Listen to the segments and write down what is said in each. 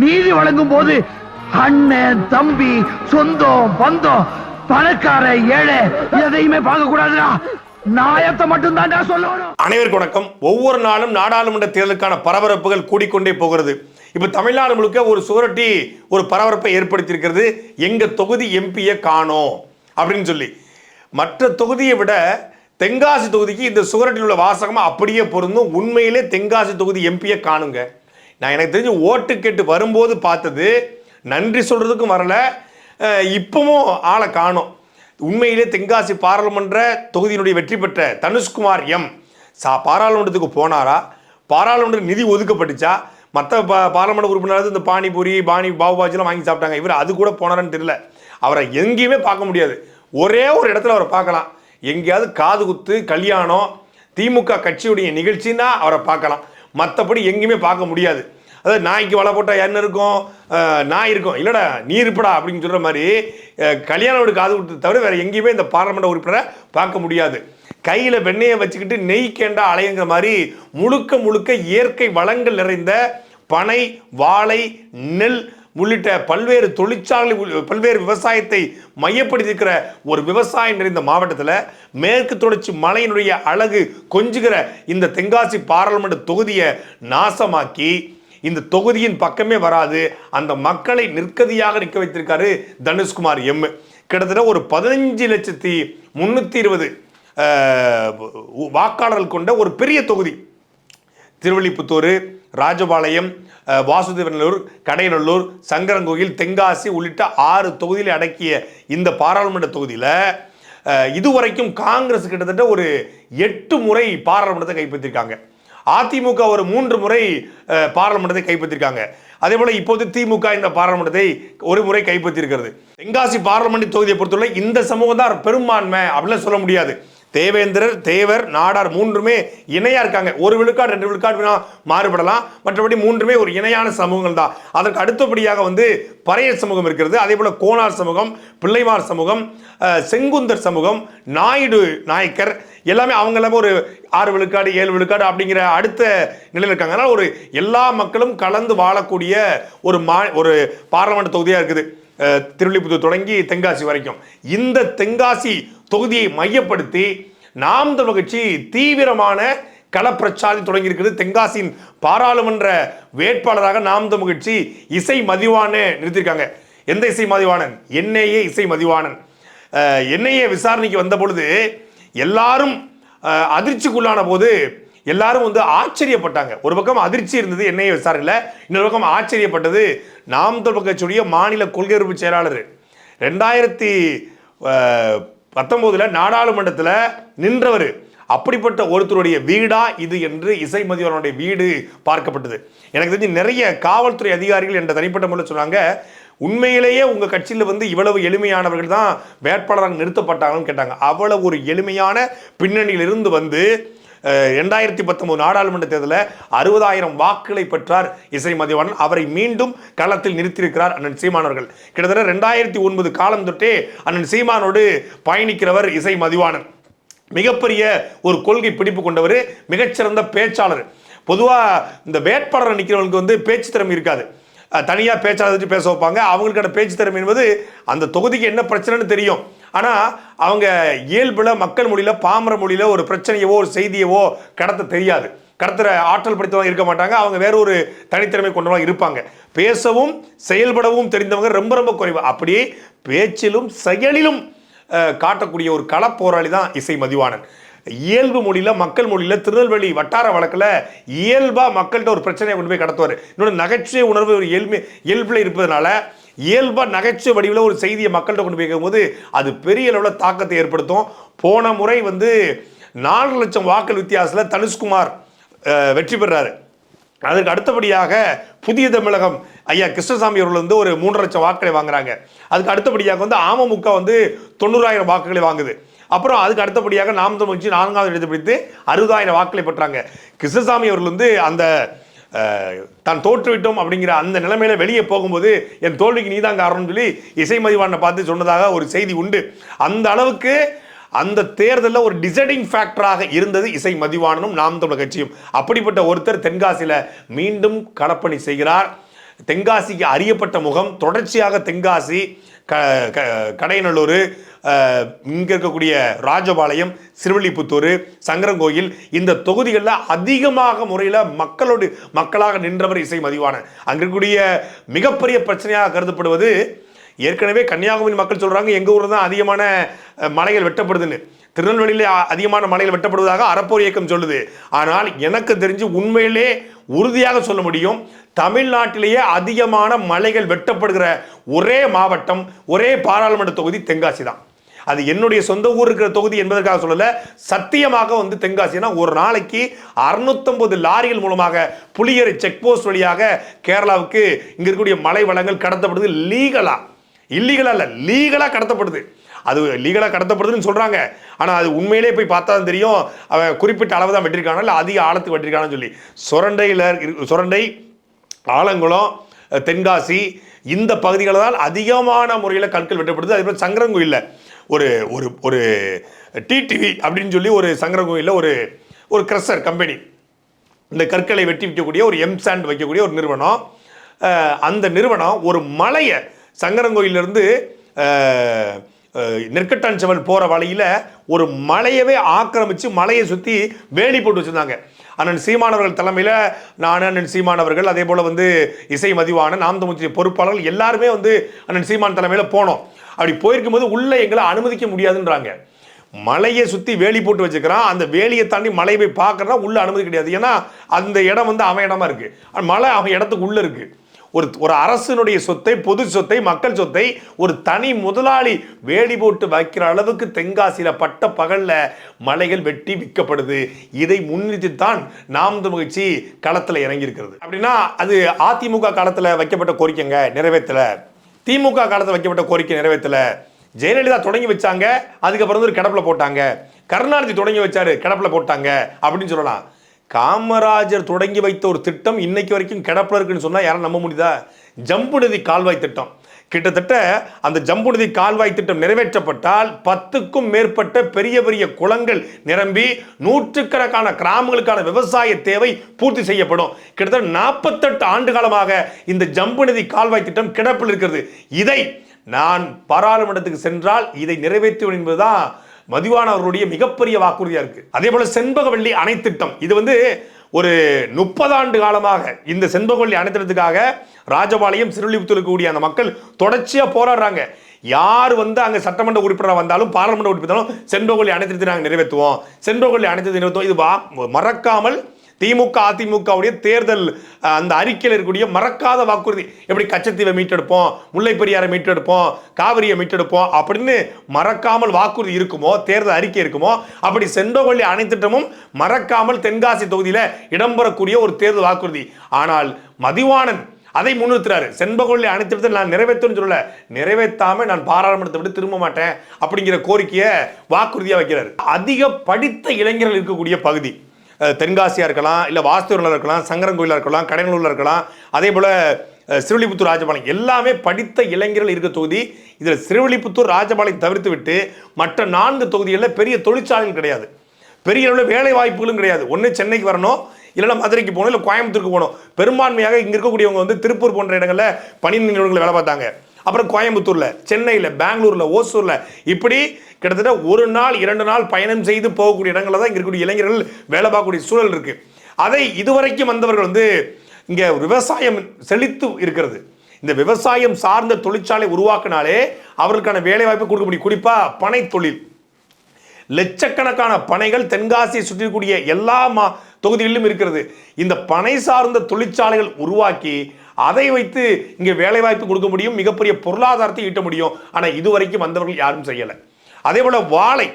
நீதி வழங்கும் போது அண்ணன் தம்பி சொந்தம் பந்தம் பணக்கார ஏழை எதையுமே பார்க்க கூடாதுடா நாயத்தை மட்டும் தான் சொல்லணும். அனைவருக்கு வணக்கம். ஒவ்வொரு நாளும் நாடாளுமன்ற தேர்தலுக்கான பரபரப்புகள் கூடிக்கொண்டே போகிறது. இப்போ தமிழ்நாடு முழுக்க ஒரு சுவரொட்டி ஒரு பரபரப்பை ஏற்படுத்தியிருக்கிறது. எங்க தொகுதி எம்பியை காணோம் அப்படின்னு சொல்லி. மற்ற தொகுதியை விட தென்காசி தொகுதிக்கு இந்த சுவரட்டில் உள்ள வாசகமா அப்படியே பொருந்தும். உண்மையிலே தென்காசி தொகுதி எம்பியை காணுங்க. நான் எனக்கு தெரிஞ்சு ஓட்டு கேட்டு வரும்போது பார்த்தது நன்றி சொல்கிறதுக்கும் வரல. இப்பவும் ஆளை காணோம். உண்மையிலே தென்காசி பாராளுமன்ற தொகுதியினுடைய வெற்றி பெற்ற தனுஷ்குமார் எம். சா பாராளுமன்றத்துக்கு போனாரா? பாராளுமன்ற நிதி ஒதுக்கப்பட்டுச்சா? மற்ற பா பாராளுமன்ற உறுப்பினர் இந்த பானிபூரி பானி பாபுபாஜிலாம் வாங்கி சாப்பிட்டாங்க. இவர் அது கூட போனாரான்னு தெரியல. அவரை எங்கேயுமே பார்க்க முடியாது. ஒரே ஒரு இடத்துல அவரை பார்க்கலாம். எங்கேயாவது காது குத்து கல்யாணம் திமுக கட்சியுடைய நிகழ்ச்சின்னா அவரை பார்க்கலாம். மற்றபடி எங்கேயுமே பார்க்க முடியாது. அதாவது நாய்க்கு வலை போட்டால் என்ன இருக்கும்? நாய் இருக்கும். இல்லைடா நீ இருப்படா அப்படின்னு சொல்கிற மாதிரி கல்யாணம் கல்யாண வீடு காது கொடுத்து தவிர வேறு எங்கேயுமே இந்த பாராளுமன்ற உறுப்பினரை பார்க்க முடியாது. கையில் வெண்ணெயை வச்சுக்கிட்டு நெய் கேண்டா அலையுங்கிற மாதிரி முழுக்க முழுக்க இயற்கை வளங்கள் நிறைந்த பனை வாழை நெல் உள்ளிட்ட பல்வேறு தொழிற்சாலை உள்- பல்வேறு விவசாயத்தை மையப்படுத்தியிருக்கிற ஒரு விவசாயம் நிறைந்த மாவட்டத்தில் மேற்கு தொடர்ச்சி மலையினுடைய அழகு கொஞ்சுகிற இந்த தென்காசி பாராளுமன்ற தொகுதியை நாசமாக்கி இந்த தொகுதியின் பக்கமே வராது அந்த மக்களை நிற்கதியாக நிற்க வைத்திருக்காரு தனுஷ்குமார் எம். கிட்டத்தட்ட ஒரு பதினஞ்சு லட்சத்தி முன்னூற்றி இருபது வாக்காளர்கள் கொண்ட ஒரு பெரிய தொகுதி திருவள்ளிபுத்தூர் ராஜபாளையம் வாசுதேவநல்லூர் கடையநல்லூர் சங்கரங்கோயில் தென்காசி உள்ளிட்ட ஆறு தொகுதியில் அடக்கிய இந்த பாராளுமன்ற தொகுதியில் இதுவரைக்கும் காங்கிரஸ் கிட்டத்தட்ட ஒரு எட்டு முறை பாராளுமன்றத்தை கைப்பற்றிருக்காங்க. அதிமுக ஒரு மூன்று முறை பாராளுமன்றத்தை கைப்பற்றிருக்காங்க. அதே போல இப்போது திமுக இந்த பாராளுமன்றத்தை ஒரு முறை கைப்பற்றியிருக்கிறது. தென்காசி பாராளுமன்ற தொகுதியை பொறுத்தவரை இந்த சமூகம் தான் பெரும்பான்மை அப்படிலாம் சொல்ல முடியாது. தேவேந்திரர் தேவர் நாடார் மூன்றுமே இணையா இருக்காங்க. ஒரு விழுக்காடு ரெண்டு விழுக்காடு மாறுபடலாம். மற்றபடி மூன்றுமே ஒரு இணையான சமூகங்கள் தான். அதற்கு அடுத்தபடியாக வந்து பறையர் சமூகம் இருக்கிறது. அதே போல கோனார் சமூகம் பிள்ளைமார் சமூகம் செங்குந்தர் சமூகம் நாயுடு நாயக்கர் எல்லாமே அவங்க எல்லாமே ஒரு ஆறு விழுக்காடு ஏழு விழுக்காடு அப்படிங்கிற அடுத்த நிலையில் இருக்காங்க. அதனால் ஒரு எல்லா மக்களும் கலந்து வாழக்கூடிய ஒரு மா ஒரு பாராளுமன்ற தொகுதியாக இருக்குது. அஹ், தொடங்கி தென்காசி வரைக்கும். இந்த தென்காசி தொகுதியை மையப்படுத்தி நாம் தமிழ் கட்சி தீவிரமான களப்பிரச்சாரம் தொடங்கியிருக்கிறது. தென்காசியின் பாராளுமன்ற வேட்பாளராக நாம் தமிழ் கட்சி இசை மதிவான நிறுத்தியிருக்காங்க. எந்த இசை மதிவாணன்? என்னையே இசை மதிவாணன். என்னையே விசாரணைக்கு வந்த பொழுது எல்லாரும் அதிர்ச்சிக்குள்ளான போது எல்லாரும் வந்து ஆச்சரியப்பட்டாங்க. ஒரு பக்கம் அதிர்ச்சி இருந்தது என்னைய விசாரணையில் இன்னொரு பக்கம் ஆச்சரியப்பட்டது நாம் தமிழ் கட்சியுடைய மாநில கொள்கை உறுப்பு செயலாளர். ரெண்டாயிரத்தி பத்தொம்போதில் நாடாளுமன்றத்தில் நின்றவர். அப்படிப்பட்ட ஒருத்தருடைய வீடா இது என்று இசை மதிவரனுடைய வீடு பார்க்கப்பட்டது. எனக்கு தெரிஞ்சு நிறைய காவல்துறை அதிகாரிகள் என்ற தனிப்பட்ட முறையில் சொன்னாங்க உண்மையிலேயே உங்கள் கட்சியில் வந்து இவ்வளவு எளிமையானவர்கள் தான் வேட்பாளராக நிறுத்தப்பட்டாங்கன்னு கேட்டாங்க. அவ்வளவு ஒரு எளிமையான பின்னணியிலிருந்து வந்து ரெண்டாயிரத்தி பத்தொன்பது நாடாளுமன்ற தேர்தலில் அறுபதாயிரம் வாக்குகளை பெற்றார் இசை மதிவாணன் அவரை மீண்டும் களத்தில் நிறுத்தியிருக்கிறார் அண்ணன் சீமானவர்கள் கிட்டத்தட்ட ரெண்டாயிரத்தி ஒன்பது காலம் தொட்டே அண்ணன் சீமானோடு பயணிக்கிறவர் இசை மதிவாணன் மிகப்பெரிய ஒரு கொள்கை பிடிப்பு கொண்டவர் மிகச்சிறந்த பேச்சாளர். பொதுவாக இந்த வேட்பாளர் நிற்கிறவங்களுக்கு வந்து பேச்சு திறமை இருக்காது. தனியாக பேச்சாளர் வச்சு பேச வைப்பாங்க. அவங்களுக்கான பேச்சு திறமை என்பது அந்த தொகுதிக்கு என்ன பிரச்சனைன்னு தெரியும். ஆனால் அவங்க இயல்பில் மக்கள் மொழியில் பாமர மொழியில் ஒரு பிரச்சனையவோ ஒரு செய்தியவோ கடத்த தெரியாது. கடத்துகிற ஆற்றல் படித்தவங்க இருக்க மாட்டாங்க. அவங்க வேற ஒரு தனித்திறமை கொண்டவங்க இருப்பாங்க. பேசவும் செயல்படவும் தெரிந்தவங்க ரொம்ப ரொம்ப குறைவு. அப்படியே பேச்சிலும் செயலிலும் காட்டக்கூடிய ஒரு களப்போராளி தான் இசை மதிவாணன். இயல்பு மொழியில் மக்கள் மொழியில் திருநெல்வேலி வட்டார வழக்கில் இயல்பாக மக்கள்கிட்ட ஒரு பிரச்சனையை கொண்டு போய் கடத்துவார். இன்னொன்று நகைச்சுவை உணர்வு ஒரு இயல்பு இயல்பில் இருப்பதனால இயல்பாக நகைச்சுவை வடிவில் ஒரு செய்தியை மக்கள்கிட்ட கொண்டு போய் கேட்கும்போது அது பெரிய அளவில் தாக்கத்தை ஏற்படுத்தும். போன முறை வந்து நாலு லட்சம் வாக்கள் வித்தியாசத்தில் தனுஷ்குமார் வெற்றி பெறாரு. அதற்கு அடுத்தபடியாக புதிய தமிழகம் ஐயா கிருஷ்ணசாமி அவர்கள் வந்து ஒரு மூன்று லட்சம் வாக்குகளை வாங்குறாங்க. அதுக்கு அடுத்தபடியாக வந்து அமமுக வந்து தொண்ணூறாயிரம் வாக்குகளை வாங்குது. அப்புறம் அதுக்கு அடுத்தபடியாக நாம் தமிழ் கட்சி நான்காவது இடத்தை பிடித்து அறுபதாயிரம் வாக்களை பெற்றாங்க. கிருஷ்ணசாமி அவர்கள் வந்து அந்த தான் தோற்றுவிட்டோம் அப்படிங்கிற அந்த நிலைமையில வெளியே போகும்போது என் தோல்விக்கு நீதான் காரணம்னு சொல்லி இசை மதிவானை பார்த்து சொன்னதாக ஒரு செய்தி உண்டு. அந்த அளவுக்கு அந்த தேர்தலில் ஒரு டிசைடிங் ஃபேக்டராக இருந்தது இசை மதிவாணனும் நாம் தமிழர் கட்சியும். அப்படிப்பட்ட ஒருத்தர் தென்காசியில் மீண்டும் களப்பணி செய்கிறார். தென்காசிக்கு அறியப்பட்ட முகம் தொடர்ச்சியாக தென்காசி க க- கடையநல்லூர் இங்கே இருக்கக்கூடிய ராஜபாளையம் சிறுவள்ளிபுத்தூர் சங்கரங்கோயில் இந்த தொகுதிகளில் அதிகமாக முறையில் மக்களோடு மக்களாக நின்றவர் இசை மதிவான அங்கே இருக்கக்கூடிய மிகப்பெரிய பிரச்சனையாக கருதப்படுவது ஏற்கனவே கன்னியாகுமரி மக்கள் சொல்கிறாங்க எங்கள் ஊரில் தான் அதிகமான மலைகள் வெட்டப்படுதுன்னு. திருநெல்வேலியில் அதிகமான மலைகள் வெட்டப்படுவதாக அறப்போர் இயக்கம் சொல்லுது. ஆனால் எனக்கு தெரிஞ்சு உண்மையிலே உறுதியாக சொல்ல முடியும் தமிழ்நாட்டிலேயே அதிகமான மலைகள் வெட்டப்படுகிற ஒரே மாவட்டம் ஒரே பாராளுமன்ற தொகுதி தென்காசி தான். அது என்னுடைய சொந்த ஊர் இருக்கிற தொகுதி என்பதற்காக சொல்லலை சத்தியமாக வந்து தென்காசினா ஒரு நாளைக்கு 650 லாரிகள் மூலமாக புளியரை செக் போஸ்ட் வழியாக கேரளாவுக்கு இங்கே இருக்கக்கூடிய மலை வளங்கள் கடத்தப்படுது லீகலாக இல்லீகலாக இல்லை லீகலாக கடத்தப்படுது. அது லீகலாக கடத்தப்படுதுன்னு சொல்கிறாங்க ஆனால் அது உண்மையிலே போய் பார்த்தா தான் தெரியும். அவன் குறிப்பிட்ட அளவு தான் வெட்டிருக்கானா இல்லை அதிக ஆழத்துக்கு வெட்டிருக்கானான்னு சொல்லி. சுரண்டையில் சுரண்டை ஆலங்குளம் தென்காசி இந்த பகுதிகளில் தான் அதிகமான முறையில் கற்கள் வெட்டப்படுது. அதே போல் சங்கரங்கோயிலில் ஒரு ஒரு ஒரு டிடிவி அப்படின்னு சொல்லி ஒரு சங்கரங்கோயிலில் ஒரு ஒரு கிரஷர் கம்பெனி இந்த கற்களை வெட்டி விற்கக்கூடிய ஒரு எம் சாண்ட் வைக்கக்கூடிய ஒரு நிறுவனம். அந்த நிறுவனம் ஒரு மலையை சங்கரங்கோயிலிருந்து நெற்கட்டான் செவல் போகிற வழியில் ஒரு மலையவே ஆக்கிரமித்து மலையை சுற்றி வேலி போட்டு வச்சுருந்தாங்க. அண்ணன் சீமானவர்கள் தலைமையில் நான் அண்ணன் சீமானவர்கள் அதே போல் வந்து இசை மதிவான நாம் பொறுப்பாளர்கள் எல்லாருமே வந்து அண்ணன் சீமான் தலைமையில் போனோம். அப்படி போயிருக்கும்போது உள்ளே எங்களை அனுமதிக்க முடியாதுன்றாங்க. மலையை சுற்றி வேலி போட்டு வச்சுக்கிறான். அந்த வேலியை தாண்டி மலையை போய் பார்க்குறனா உள்ளே அனுமதி கிடையாது. ஏன்னா அந்த இடம் வந்து அவன் இடமா இருக்குது மலை அவன் இடத்துக்கு உள்ளே இருக்குது ஒரு ஒரு அரசினுடைய சொத்தை பொது சொத்தை மக்கள் சொத்தை ஒரு தனி முதலாளி வேடி போட்டு வைக்கிற அளவுக்கு தென்காசியில் பட்ட பகலில் மலைகள் வெட்டி விற்கப்படுது. இதை முன்னிறுத்தித்தான் நாம் மகிழ்ச்சி களத்தில் இறங்கியிருக்கிறது. அப்படின்னா அது அதிமுக காலத்தில் வைக்கப்பட்ட கோரிக்கைங்க நிறைவேற்றல. திமுக காலத்தில் வைக்கப்பட்ட கோரிக்கை நிறைவேற்றல. ஜெயலலிதா தொடங்கி வச்சாங்க அதுக்கப்புறம் வந்து ஒரு கிடப்பில் போட்டாங்க. கருணாநிதி தொடங்கி வச்சாரு கிடப்பில் போட்டாங்க அப்படின்னு சொல்லலாம். காமராஜர் தொடங்கி வைத்த ஒரு திட்டம் இன்னைக்கு வரைக்கும் கிடப்பில் இருக்குன்னு சொன்னால் யாரும் நம்ப முடியுதா? ஜம்பு நதி கால்வாய் திட்டம். கிட்டத்தட்ட அந்த ஜம்பு நதி கால்வாய் திட்டம் நிறைவேற்றப்பட்டால் பத்துக்கும் மேற்பட்ட பெரிய பெரிய குளங்கள் நிரம்பி நூற்றுக்கணக்கான கிராமங்களுக்கான விவசாய தேவை பூர்த்தி செய்யப்படும். கிட்டத்தட்ட நாற்பத்தெட்டு ஆண்டு காலமாக இந்த ஜம்பு நதி கால்வாய் திட்டம் கிடப்பில் இருக்கிறது. இதை நான் பாராளுமன்றத்துக்கு சென்றால் இதை நிறைவேற்றுவேன் என்பதுதான் மதிவான அவர்களுடைய மிகப்பெரிய வாக்குறுதியா இருக்கு. அதே போல செண்பகவள்ளி அணை திட்டம் இது வந்து ஒரு முப்பது ஆண்டு காலமாக இந்த செண்பகவல்லி அணைத்திட்டத்துக்காக ராஜபாளையம் சிறுலிபுத்தூர் இருக்கக்கூடிய அந்த மக்கள் தொடர்ச்சியா போராடுறாங்க. யார் வந்து அங்கே சட்டமன்ற உறுப்பினராக வந்தாலும் பாராளுமன்ற உறுப்பினரும் செண்பகவள்ளி அணைத்திட்டத்தை நாங்கள் நிறைவேற்றுவோம். செண்பகவள்ளி அணைத்திட்டத்தை நிறைவேற்றுவோம். இது வா- மறக்காமல் திமுக அதிமுகவுடைய தேர்தல் அந்த அறிக்கையில் இருக்கக்கூடிய மறக்காத வாக்குறுதி. எப்படி கச்சத்தீவை மீட்டெடுப்போம் முல்லை பெரியாரை மீட்டெடுப்போம் காவிரியை மீட்டெடுப்போம் அப்படின்னு மறக்காமல் வாக்குறுதி இருக்குமோ தேர்தல் அறிக்கை இருக்குமோ அப்படி செந்தோவள்ளி அணைத்திட்டமும் மறக்காமல் தென்காசி தொகுதியில் இடம்பெறக்கூடிய ஒரு தேர்தல் வாக்குறுதி. ஆனால் மதிவாணன் அதை முன்னிறுத்துறாரு. செண்பகொள்ளி அனைத்து நான் நிறைவேற்றுன்னு சொல்லல. நிறைவேற்றாம நான் பாராளுமன்றத்தை விட்டு திரும்ப மாட்டேன் அப்படிங்கிற கோரிக்கையை வாக்குறுதியாக வைக்கிறார். அதிக படித்த இளைஞர்கள் இருக்கக்கூடிய பகுதி. தென்காசியாக இருக்கலாம் இல்லை வாஸ்தூரில் இருக்கலாம் சங்கரங்கோயிலா இருக்கலாம் கடையனூர்ல இருக்கலாம் அதே போல் அஹ், சிறுவில்லிபுத்தூர் ராஜபாளையம். எல்லாமே படித்த இளைஞர்கள் இருக்க தொகுதி. இதில் சிறுவில்லிபுத்தூர் ராஜபாளையம் தவிர்த்து விட்டு மற்ற நான்கு தொகுதிகளில் பெரிய தொழிற்சாலைகள் கிடையாது. பெரிய அளவில் வேலை வாய்ப்புகளும் கிடையாது. ஒன்று சென்னைக்கு வரணும் இல்லைன்னா மதுரைக்கு போகணும் இல்லை கோயம்புத்தூருக்கு போகணும். பெரும்பான்மையாக இங்கே இருக்கக்கூடியவங்க வந்து திருப்பூர் போன்ற இடங்களில் பணி நிறுவனங்கள் வேலை பார்த்தாங்க. அப்புறம் கோயம்புத்தூரில் சென்னையில் பெங்களூரில் ஓசூரில். இப்படி கிட்டத்தட்ட ஒரு நாள் இரண்டு நாள் பயணம் செய்து போகக்கூடிய இடங்களில் தான் இங்கே இருக்கக்கூடிய இளைஞர்கள் வேலை பார்க்கக்கூடிய சூழல் இருக்குது அதை இதுவரைக்கும் வந்தவர்கள் வந்து இங்கே விவசாயம் செழித்து இருக்கிறது. இந்த விவசாயம் சார்ந்த தொழிற்சாலை உருவாக்கினாலே அவர்களுக்கான வேலை வாய்ப்பு கொடுக்க முடியும். குறிப்பாக பனை தொழில். லட்சக்கணக்கான பனைகள் தென்காசியை சுற்றிக்கூடிய எல்லா மா தொகுதிகளிலும் இருக்கிறது. இந்த பனை சார்ந்த தொழிற்சாலைகள் உருவாக்கி அதை வைத்து இங்கே வேலைவாய்ப்பு கொடுக்க முடியும் மிகப்பெரிய பொருளாதாரத்தை ஈட்ட முடியும். ஆனால் இதுவரைக்கும் வந்தவர்கள் யாரும் செய்யலை. அதே போல் வாழை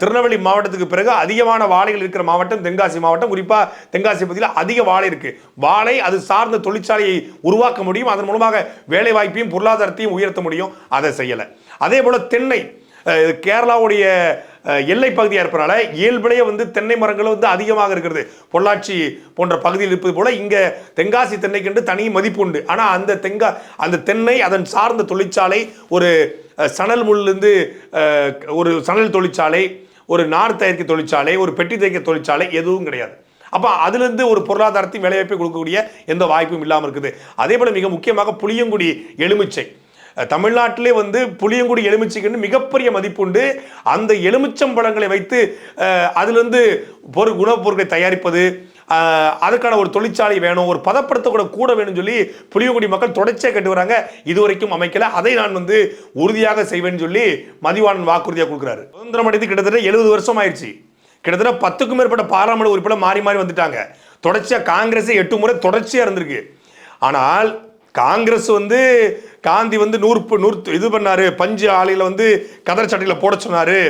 திருநெல்வேலி மாவட்டத்துக்கு பிறகு அதிகமான வாழைகள் இருக்கிற மாவட்டம் தென்காசி மாவட்டம். குறிப்பாக தென்காசி பகுதியில் அதிக வாழை இருக்குது வாழை அது சார்ந்த தொழிற்சாலையை உருவாக்க முடியும். அதன் மூலமாக வேலைவாய்ப்பையும் பொருளாதாரத்தையும் உயர்த்த முடியும். அதை செய்யலை. அதே போல் தென்னை கேரளாவுடைய எல்லை பகுதியாக இருப்பனால இயல்பிலேயே வந்து தென்னை மரங்கள் வந்து அதிகமாக இருக்கிறது. பொள்ளாச்சி போன்ற பகுதியில் இருப்பது போல இங்கே தென்காசி தென்னைக்கென்று தனி மதிப்பு உண்டு. ஆனால் அந்த தெங்கா அந்த தென்னை அதன் சார்ந்த தொழிற்சாலை ஒரு சணல் முள்ளிருந்து ஒரு சணல் தொழிற்சாலை ஒரு நார் தயாரிக்க தொழிற்சாலை ஒரு பெட்டி தயாரிக்க தொழிற்சாலை எதுவும் கிடையாது. அப்போ அதுலேருந்து ஒரு பொருளாதாரத்தையும் வேலைவாய்ப்பை கொடுக்கக்கூடிய எந்த வாய்ப்பும் இல்லாமல் இருக்குது. அதே போல் மிக முக்கியமாக புளியங்குடி எலுமிச்சை. தமிழ்நாட்டிலே வந்து புளியங்குடி எலுமிச்சைக்குன்னு மிகப்பெரிய மதிப்புண்டு. அந்த எலுமிச்சம்பழங்களை வைத்து அதிலிருந்து பொருள் உணவுப் பொருட்களை தயாரிப்பது அதுக்கான ஒரு தொழிற்சாலை வேணும் ஒரு பதப்படுத்தக்கூட கூட வேணும்னு சொல்லி புளியங்குடி மக்கள் தொடர்ச்சியாக கேட்டு வராங்க. இதுவரைக்கும் அமைக்கல. அதை நான் வந்து உறுதியாக செய்வேன்னு சொல்லி மதிவாணன் வாக்குறுதியாக கொடுக்குறாரு. சுதந்திரம் அடைந்து கிட்டத்தட்ட எழுபது வருஷம் ஆயிடுச்சு. கிட்டத்தட்ட பத்துக்கும் மேற்பட்ட பாராளுமன்ற உறுப்பினர் மாறி மாறி வந்துட்டாங்க. தொடர்ச்சியாக காங்கிரஸே எட்டு முறை தொடர்ச்சியாக இருந்திருக்கு. ஆனால் காங்கிரஸ் வந்து காந்தி வந்து நூறு நூறு இது பண்ணாரு. பஞ்சு ஆலையில் வந்து கதர் சட்டையில் போட சொன்னாரு.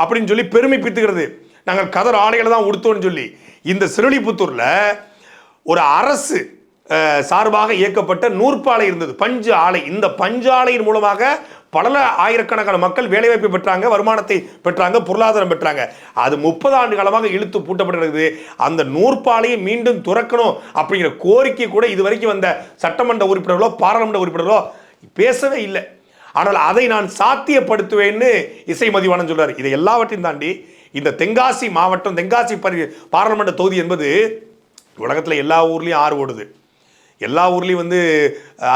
அப்படின்னு சொல்லி பெருமை பித்துக்கிறது நாங்கள் கதர் ஆலைகளை தான் உடுத்தோம்னு சொல்லி. இந்த சிறுலிபுத்தூரில் ஒரு அரசு சார்பாக இயக்கப்பட்ட நூற்பாலை இருந்தது. பஞ்சு ஆலை. இந்த பஞ்சு ஆலையின் மூலமாக பல ஆயிரக்கணக்கான மக்கள் வேலைவாய்ப்பு பெற்றாங்க வருமானத்தை பெற்றாங்க பொருளாதாரம் பெற்றாங்க. அது முப்பது ஆண்டு காலமாக இழுத்து பூட்டப்பட்டிருக்குது. அந்த நூற்பாலையை மீண்டும் துறக்கணும் அப்படிங்கிற கோரிக்கை கூட இதுவரைக்கும் வந்த சட்டமன்ற உறுப்பினர்களோ பாராளுமன்ற உறுப்பினர்களோ பேசவே இல்லை. ஆனால் அதை நான் சாத்தியப்படுத்துவேன்னு இசை மதிவானன் சொல்றாரு. இதை எல்லாவற்றையும் தாண்டி இந்த தென்காசி மாவட்டம் தென்காசி பரி பாராளுமன்ற தொகுதி என்பது உலகத்தில் எல்லா ஊர்லேயும் ஆறு ஓடுது. எல்லா ஊர்லேயும் வந்து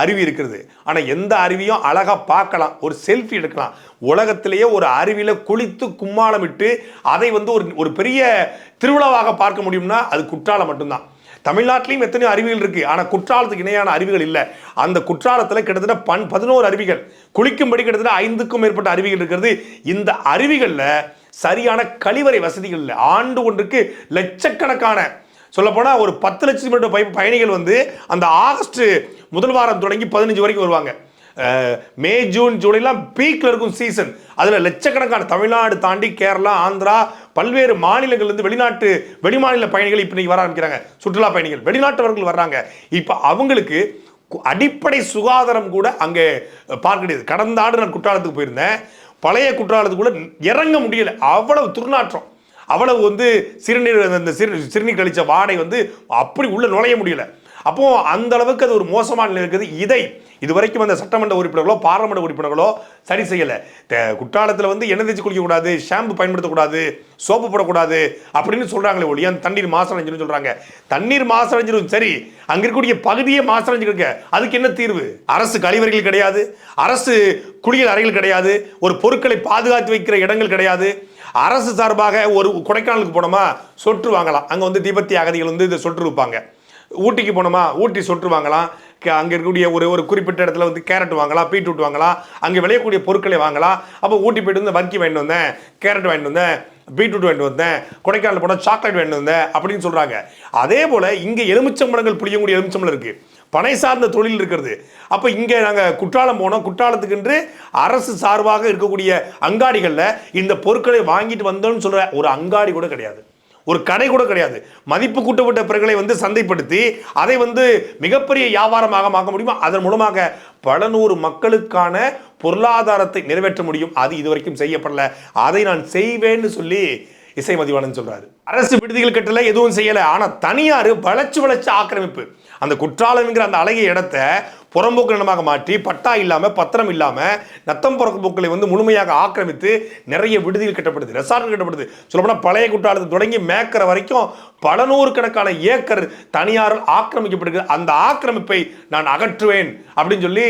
அருவி இருக்கிறது ஆனால் எந்த அருவியும் அழகாக பார்க்கலாம். ஒரு செல்ஃபி எடுக்கலாம். உலகத்திலேயே ஒரு அருவியில் குளித்து கும்மாளமிட்டு அதை வந்து ஒரு ஒரு பெரிய திருவிழாவாக பார்க்க முடியும்னா அது குற்றாலம் மட்டும்தான். தமிழ்நாட்டிலையும் எத்தனையோ அருவிகள் இருக்குது ஆனால் குற்றாலத்துக்கு இணையான அருவிகள் இல்லை. அந்த குற்றாலத்தில் கிட்டத்தட்ட பன் பதினோரு அருவிகள். குளிக்கும்படி கிட்டத்தட்ட ஐந்துக்கும் மேற்பட்ட அருவிகள் இருக்கிறது. இந்த அருவிகளில் சரியான கழிவறை வசதிகள் இல்லை. ஆண்டு ஒன்றுக்கு லட்சக்கணக்கான சொல்லப்போனால் ஒரு பத்து லட்சம் மீட்டர் பய- பயணிகள் வந்து அந்த ஆகஸ்ட் முதல் வாரம் தொடங்கி பதினஞ்சு வரைக்கும் வருவாங்க. மே ஜூன் ஜூலைலாம் பீக்கில் இருக்கும் சீசன் அதில் லட்சக்கணக்கான தமிழ்நாடு தாண்டி கேரளா ஆந்திரா பல்வேறு மாநிலங்கள்லேருந்து வெளிநாட்டு வெளிமாநில பயணிகள் இப்போ வர ஆரம்பிக்கிறாங்க. சுற்றுலா பயணிகள் வெளிநாட்டவர்கள் வர்றாங்க. இப்போ அவங்களுக்கு கு- அடிப்படை சுகாதாரம் கூட அங்கே பார்க்க முடியாது. கடந்த ஆண்டு நான் குற்றாலத்துக்கு போயிருந்தேன். பழைய குற்றாலத்துக்கு கூட இறங்க முடியலை. அவ்வளவு துர்நாற்றம். அவ்வளவு வந்து சிறுநீர் அந்த சிறு சிறுநீர் கழிச்ச வாடை வந்து அப்படி உள்ளே நுழைய முடியல. அப்போ அந்த அளவுக்கு அது ஒரு மோசமான நிலை இருக்குது. இதை இதுவரைக்கும் அந்த சட்டமன்ற உறுப்பினர்களோ பாராளுமன்ற உறுப்பினர்களோ சரி செய்யலை. குற்றாலத்தில் வந்து எண்ணெய் தேய்ச்சி குளிக்கக்கூடாது ஷாம்பு பயன்படுத்தக்கூடாது சோப்பு போடக்கூடாது அப்படின்னு சொல்கிறாங்களே ஒழிய அந்த தண்ணீர் மாசடைஞ்சிரும் சொல்கிறாங்க தண்ணீர் மாசடைஞ்சிரும் சரி. அங்கே இருக்கக்கூடிய பகுதியே மாசடைஞ்சிருக்க. அதுக்கு என்ன தீர்வு? அரசு கழிவறைகள் கிடையாது. அரசு குளியல் அறைகள் கிடையாது. ஒரு பொருட்களை பாதுகாத்து வைக்கிற இடங்கள் கிடையாது. அரசு சார்பாக ஒரு கொடைக்கானலுக்கு போனோமா சொற்று வாங்கலாம். அங்கே வந்து திபெத்திய அகதிகள் வந்து இதை சொற்று விற்பாங்க. ஊட்டிக்கு போனோமா ஊட்டி சொற்று வாங்கலாம். அங்கே இருக்கக்கூடிய ஒரு ஒரு குறிப்பிட்ட இடத்துல வந்து கேரட் வாங்கலாம் பீட்ரூட் வாங்கலாம். அங்கே விளையக்கூடிய பொருட்களை வாங்கலாம். அப்போ ஊட்டி போயிட்டு வந்து வர்க்கி வாங்கிட்டு வந்தேன் கேரட் வாங்கிட்டு வந்தேன் பீட்ரூட் வாங்கிட்டு வந்தேன் கொடைக்கானல் போனால் சாக்லேட் வாங்கிட்டு வந்தேன் அப்படின்னு சொல்கிறாங்க அதே போல் இங்கே எலுமிச்சம்பழங்கள் புளியக்கூடிய எலுமிச்சம்பழம் இருக்குது பனை சார்ந்த தொழில் இருக்கிறது. அப்போ இங்கே நாங்கள் குற்றாலம் போனோம். குற்றாலத்துக்கென்று அரசு சார்பாக இருக்கக்கூடிய அங்காடிகளில் இந்த பொருட்களை வாங்கிட்டு வந்தோம்னு சொல்கிற ஒரு அங்காடி கூட கிடையாது. ஒரு கடை கூட கிடையாது. மதிப்பு கூட்டப்பட்ட பிறகுகளை வந்து சந்தைப்படுத்தி அதை வந்து மிகப்பெரிய வியாபாரமாக மாற்ற முடியுமா? அதன் மூலமாக பல நூறு மக்களுக்கான பொருளாதாரத்தை நிறைவேற்ற முடியும். அது இதுவரைக்கும் செய்யப்படல. அதை நான் செய்வேன்னு சொல்லி இசை மதிவானன் சொல்றாரு. அரசு விடுதிகள் கட்டல எதுவும் செய்யல. ஆனா தனியார் வளைச்சு வளைச்சு ஆக்கிரமிப்பு. அந்த குற்றாலம்ங்கிற அந்த அழகிய இடத்த புறம்போக்கு நிலமாக மாற்றி பட்டா இல்லாமல் பத்திரம் இல்லாமல் நத்தம் புறம்போக்களை வந்து முழுமையாக ஆக்கிரமித்து நிறைய விடுதிகள் கட்டப்படுது ரெசார்ட் கட்டப்படுது. சொல்லப்போனால் பழைய குற்றாலத்தை தொடங்கி மேக்கரை வரைக்கும் பல நூறுக்கணக்கான ஏக்கர் தனியார் ஆக்கிரமிக்கப்படுகிறது அந்த ஆக்கிரமிப்பை நான் அகற்றுவேன் அப்படின்னு சொல்லி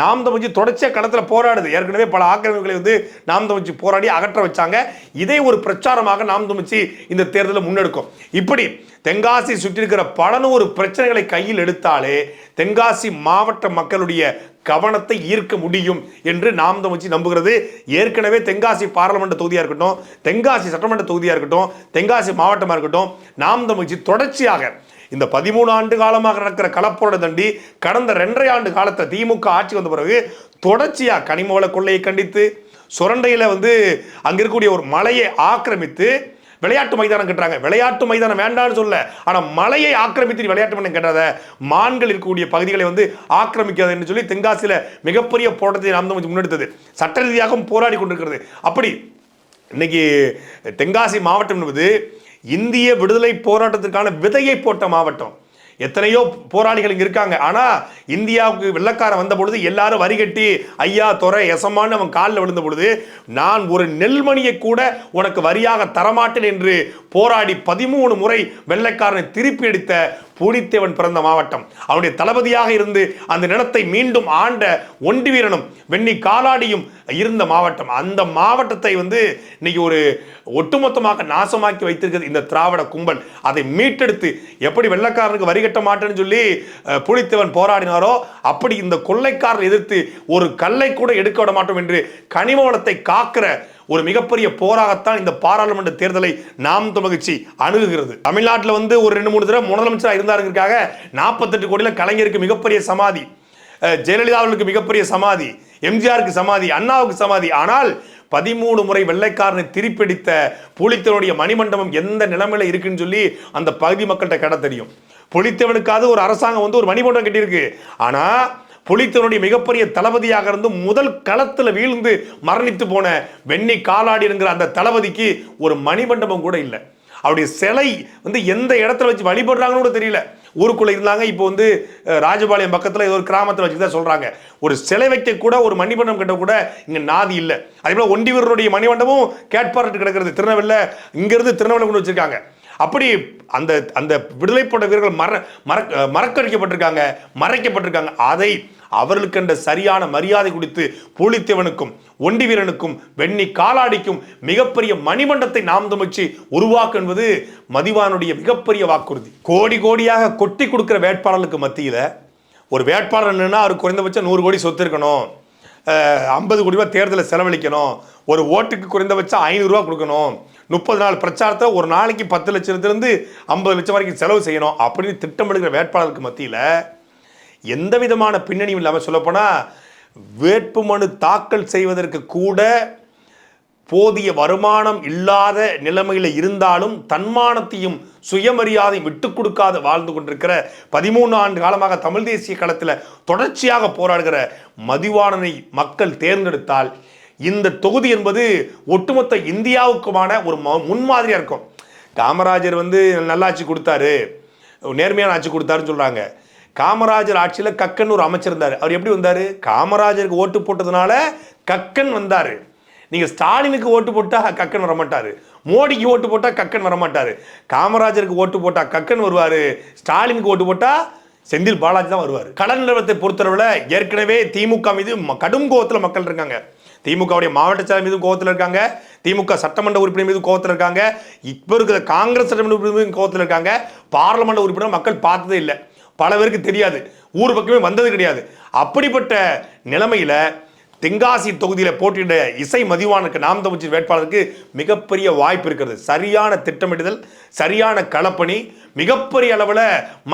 நாம் தமிழ்ச்சி தொடர்ச்சியாக களத்தில் போராடுது. ஏற்கனவே பல ஆக்கிரமிப்புகளை வந்து நாம் தமிழ்ச்சி போராடி அகற்ற வச்சாங்க. இதை ஒரு பிரச்சாரமாக நாம் தமிழ்ச்சி இந்த தேர்தலை முன்னெடுக்கும். இப்படி தென்காசி சுற்றி இருக்கிற பல நூறு பிரச்சனைகளை கையில் எடுத்தாலே தென்காசி மாவட்ட மக்களுடைய கவனத்தை ஈர்க்க முடியும் என்று நாம் தமிழ்ச்சி நம்புகிறது. ஏற்கனவே தென்காசி பாராளுமன்ற தொகுதியாக இருக்கட்டும் தென்காசி சட்டமன்ற தொகுதியாக இருக்கட்டும் தென்காசி மாவட்டமாக இருக்கட்டும் நாம் தமிழ்ச்சி தொடர்ச்சியாக இந்த பதிமூணு ஆண்டு காலமாக நடக்கிற கலப்போட தண்டி கடந்த ரெண்டரை ஆண்டு காலத்தை திமுக ஆட்சி வந்த பிறகு தொடர்ச்சியா கனிமவள கொள்ளையை கண்டித்து சுரண்டையில வந்து அங்க இருக்கக்கூடிய ஒரு மலையை ஆக்கிரமித்து விளையாட்டு மைதானம் கட்டுறாங்க. விளையாட்டு மைதானம் வேண்டாம்னு சொல்ல. ஆனால் மலையை ஆக்கிரமித்து விளையாட்டு மைதானம் கட்டாத. மான்கள் இருக்கக்கூடிய பகுதிகளை வந்து ஆக்கிரமிக்காதுன்னு சொல்லி தென்காசியில் மிகப்பெரிய போராட்டத்தை நாம் தான் முன்னெடுத்தது. சட்ட ரீதியாகவும் போராடி கொண்டிருக்கிறது. அப்படி இன்னைக்கு தென்காசி மாவட்டம் என்பது இந்திய விடுதலை போராட்டத்திற்கான விதையை போட்ட மாவட்டம். எத்தனையோ போராளிகள் இருக்காங்க. ஆனால் இந்தியாவுக்கு வெள்ளக்காரன் வந்த பொழுது எல்லாரும் வரி கட்டி ஐயா துறை எசமான்னு அவன் காலில் விழுந்த பொழுது நான் ஒரு நெல்மணியை கூட உனக்கு வரியாக தரமாட்டேன் என்று போராடி பதிமூணு முறை வெள்ளைக்காரனை திருப்பி அடித்த பூலித்தேவன் பிறந்த மாவட்டம். அவனுடைய தளபதியாக இருந்து அந்த நிலத்தை மீண்டும் ஆண்ட ஒண்டி வீரனும் வெண்ணி காலாடியும் இருந்த மாவட்டம். அந்த மாவட்டத்தை வந்து இன்னைக்கு ஒரு ஒட்டுமொத்தமாக நாசமாக்கி வைத்திருக்கிறது இந்த திராவிட கும்பல். அதை மீட்டெடுத்து எப்படி வெள்ளக்காரனுக்கு வரி கட்ட மாட்டேன்னு சொல்லி புலித்தேவன் போராடினாரோ அப்படி இந்த கொள்ளைக்காரர் எதிர்த்து ஒரு கல்லை கூட எடுக்க விட மாட்டோம் என்று கனிம வளத்தை காக்கிற ஒரு மிகப்பெரிய போராகத்தான் இந்த பாராளுமன்ற தேர்தலை நாம் மகிழ்ச்சி அணுகுகிறது. தமிழ்நாட்டில் வந்து ஒரு ரெண்டு மூணு தடவை முதலமைச்சராக இருந்தாருங்கிறதுக்காக நாற்பத்தெட்டு கோடியில் கலைஞருக்கு மிகப்பெரிய சமாதி ஜெயலலிதாவுக்கு மிகப்பெரிய சமாதி எம்ஜிஆருக்கு சமாதி அண்ணாவுக்கு சமாதி. ஆனால் பதிமூணு முறை வெள்ளைக்காரனை திருப்பிடித்த புலித்தவனுடைய மணிமண்டபம் எந்த நிலைமையில் இருக்குன்னு சொல்லி அந்த பகுதி மக்கள்கிட்ட கடை தெரியும். புலித்தேவனுக்காவது ஒரு அரசாங்கம் வந்து ஒரு மணிமண்டபம் கட்டியிருக்கு. ஆனால் புலித்தனுடைய மிகப்பெரிய தளபதியாக இருந்து முதல் களத்தில் வீழ்ந்து மரணித்து போன வெண்ணி காலாடி என்கிற அந்த தளபதிக்கு ஒரு மணிமண்டபம் கூட இல்லை. அவருடைய சிலை வந்து எந்த இடத்துல வச்சு வழிபடுறாங்கன்னு கூட தெரியல. ஊருக்குள்ளே இருந்தாங்க இப்போ வந்து ராஜபாளையம் பக்கத்தில் ஏதோ ஒரு கிராமத்தில் வச்சு தான் சொல்கிறாங்க ஒரு சிலை வைக்க கூட ஒரு மணிமண்டபம் கிட்ட கூட இங்கே நாதி இல்லை. அதே போல் ஒண்டிவீரருடைய மணிமண்டபம் கேட்பாரட்டு கிடக்கிறது. திருநெல்வேலியில் இங்கேருந்து திருநெல்வேலி கொண்டு வச்சுருக்காங்க. அப்படி அந்த அந்த விடுதலை போட்ட வீரர்கள் மற மற மறக்கடிக்கப்பட்டிருக்காங்க மறைக்கப்பட்டிருக்காங்க. அதை அவர்களுக்கென்ற சரியான மரியாதை கொடுத்து பூலித்தேவனுக்கும் ஒண்டி வீரனுக்கும் வெண்ணி காலாடிக்கும் மிகப்பெரிய மணிமண்டத்தை நாம் தமிழ்ச்சி உருவாக்கு என்பது மதிவானுடைய மிகப்பெரிய வாக்குறுதி. கோடி கோடியாக கொட்டி கொடுக்குற வேட்பாளர்களுக்கு மத்தியில் ஒரு வேட்பாளர் என்னன்னா அவர் குறைந்தபட்சம் நூறு கோடி சொத்து இருக்கணும். ஐம்பது கோடி ரூபாய் தேர்தலில் செலவழிக்கணும். ஒரு ஓட்டுக்கு குறைந்தபட்சம் ஐநூறுரூவா கொடுக்கணும். முப்பது நாள் பிரச்சாரத்தை ஒரு நாளைக்கு பத்து லட்சத்திலிருந்து ஐம்பது லட்சம் வரைக்கும் செலவு செய்யணும் அப்படின்னு திட்டமிடுகிற வேட்பாளருக்கு மத்தியில் எந்த விதமான பின்னணியும் இல்லாமல் சொல்லப்போனால் வேட்புமனு தாக்கல் செய்வதற்கு கூட போதிய வருமானம் இல்லாத நிலைமையில் இருந்தாலும் தன்மானத்தையும் சுயமரியாதையும் விட்டு கொடுக்காது வாழ்ந்து கொண்டிருக்கிற பதிமூணு ஆண்டு காலமாக தமிழ் தேசிய களத்தில் தொடர்ச்சியாக போராடுகிற மதிவாணனை மக்கள் தேர்ந்தெடுத்தால் இந்த தொகுதி என்பது ஒட்டுமொத்த இந்தியாவுக்குமான ஒரு ம- இருக்கும். காமராஜர் வந்து நல்லாட்சி கொடுத்தாரு. நேர்மையான ஆட்சி கொடுத்தாருன்னு சொல்கிறாங்க காமராஜர் ஆட்சியில் கக்கன் ஒரு அமைச்சர் இருந்தார். அவர் எப்படி வந்தார்? காமராஜருக்கு ஓட்டு போட்டதுனால கக்கன் வந்தார். நீங்கள் ஸ்டாலினுக்கு ஓட்டு போட்டால் கக்கன் வரமாட்டார். மோடிக்கு ஓட்டு போட்டால் கக்கன் வரமாட்டார். காமராஜருக்கு ஓட்டு போட்டால் கக்கன் வருவார். ஸ்டாலினுக்கு ஓட்டு போட்டால் செந்தில் பாலாஜி தான் வருவார். கடன் நிலவரத்தை பொறுத்தளவில் ஏற்கனவே திமுக மீது ம- கடும் கோவத்தில் மக்கள் இருக்காங்க. திமுகவுடைய மாவட்ட செயலர் மீதும் கோவத்தில் இருக்காங்க. திமுக சட்டமன்ற உறுப்பினர் மீது கோவத்தில் இருக்காங்க. இப்போ இருக்கிற காங்கிரஸ் சட்டமன்ற உறுப்பினர் மீதும் கோவத்தில் இருக்காங்க. பாராளுமன்ற உறுப்பினர் மக்கள் பார்த்ததே இல்லை. பல பேருக்கு தெரியாது. ஊர் பக்கமே வந்தது கிடையாது. அப்படிப்பட்ட நிலைமையில் தென்காசி தொகுதியில் போட்டியிட இசை மதிவானுக்கு நாம் தமிழ் வேட்பாளருக்கு மிகப்பெரிய வாய்ப்பு இருக்கிறது. சரியான திட்டமிடுதல் சரியான களப்பணி மிகப்பெரிய அளவில்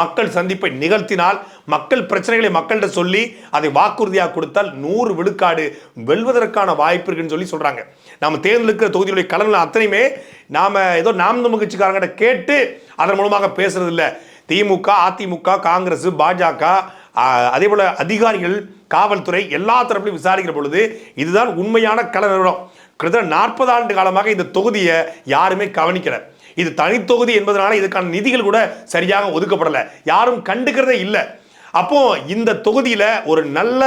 மக்கள் சந்திப்பை நிகழ்த்தினால் மக்கள் பிரச்சனைகளை மக்கள்கிட்ட சொல்லி அதை வாக்குறுதியாக கொடுத்தால் நூறு விழுக்காடு வெல்வதற்கான வாய்ப்பு இருக்குன்னு சொல்லி சொல்கிறாங்க நாம தேர்ந்தெடுக்கிற தொகுதியுடைய களங்கள் அத்தனையுமே நாம் ஏதோ நாம் தமிழ்ச்சிக்காரங்கிட்ட கேட்டு அதன் மூலமாக பேசுறது இல்லை திமுக அதிமுக காங்கிரஸ் பாஜக அதே போல் அதிகாரிகள் காவல்துறை எல்லா தரப்புலையும் விசாரிக்கிற பொழுது இதுதான் உண்மையான கள நிறுவனம். கிட்டத்தட்ட நாற்பது ஆண்டு காலமாக இந்த தொகுதியை யாருமே கவனிக்கல. இது தனித்தொகுதி என்பதனால இதுக்கான நிதிகள் கூட சரியாக ஒதுக்கப்படலை. யாரும் கண்டுக்கிறதே இல்லை. அப்போ இந்த தொகுதியில் ஒரு நல்ல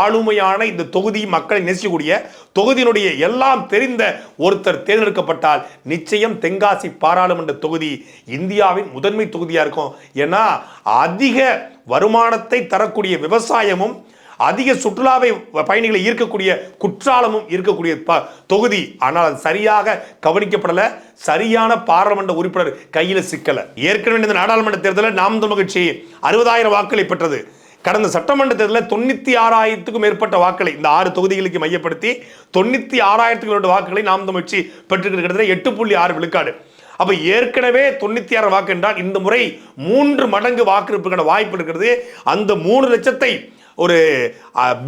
ஆளுமையான இந்த தொகுதி மக்களை நேசிக்கக்கூடிய தொகுதியினுடைய எல்லாம் தெரிந்த ஒருத்தர் தேர்ந்தெடுக்கப்பட்டால் நிச்சயம் தென்காசி பாராளுமன்ற தொகுதி இந்தியாவின் முதன்மை தொகுதியாக இருக்கும். ஏன்னா அதிக வருமானத்தை தரக்கூடிய விவசாயமும் அதிக சுற்றுலாவை பயணிகளை ஈர்க்கக்கூடிய குற்றாலமும் இருக்கக்கூடிய ப- தொகுதி. ஆனால் அது சரியாக கவனிக்கப்படலை. சரியான பாராளுமன்ற உறுப்பினர் கையில் சிக்கலை. ஏற்கனவே இந்த நாடாளுமன்ற தேர்தலில் நாம் தமிழ் கட்சி அறுபதாயிரம் வாக்குகளை பெற்றது. கடந்த சட்டமன்ற தேர்தலில் தொண்ணூற்றி ஆறாயிரத்துக்கும் மேற்பட்ட வாக்களை இந்த ஆறு தொகுதிகளுக்கு மையப்படுத்தி தொண்ணூற்றி ஆறாயிரத்துக்கு மேற்பட்ட வாக்குகளை நாம் தமிழ்ச்சி கட்சி கிட்டத்தட்ட எட்டு புள்ளி ஆறு விழுக்காடு. அப்போ ஏற்கனவே தொண்ணூற்றி ஆறு வாக்கு என்றால் இந்த முறை மூன்று மடங்கு வாக்கெடுப்புக்கான வாய்ப்பு இருக்கிறது. அந்த மூணு லட்சத்தை ஒரு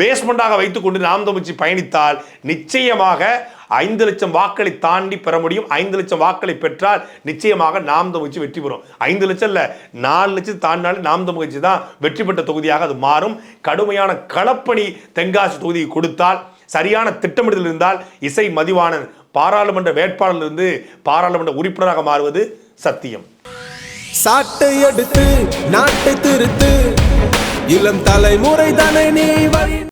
பேஸ்மெண்டாக வைத்துக்கொண்டு நாம் தமிழ்ச்சி பயணித்தால் நிச்சயமாக ஐந்து லட்சம் வாக்களை தாண்டி பெற முடியும். ஐந்து லட்சம் வாக்களை பெற்றால் நிச்சயமாக நாம் தமிழ்ச்சி வெற்றி பெறும். ஐந்து லட்சம் இல்லை நாலு லட்சம் தாண்டினாலும் நாம் தமிழ்ச்சி தான் வெற்றி பெற்ற தொகுதியாக அது மாறும். கடுமையான களப்பணி தென்காசி தொகுதியை கொடுத்தால் சரியான திட்டமிடுதல் இருந்தால் இசை மதிவாணன் பாராளுமன்ற வேட்பாளரிலிருந்து பாராளுமன்ற உறுப்பினராக மாறுவது சத்தியம். சாட்டை எடுத்து நாட்டை திருத்து இளம் தலைமுறை தலை நீ வழி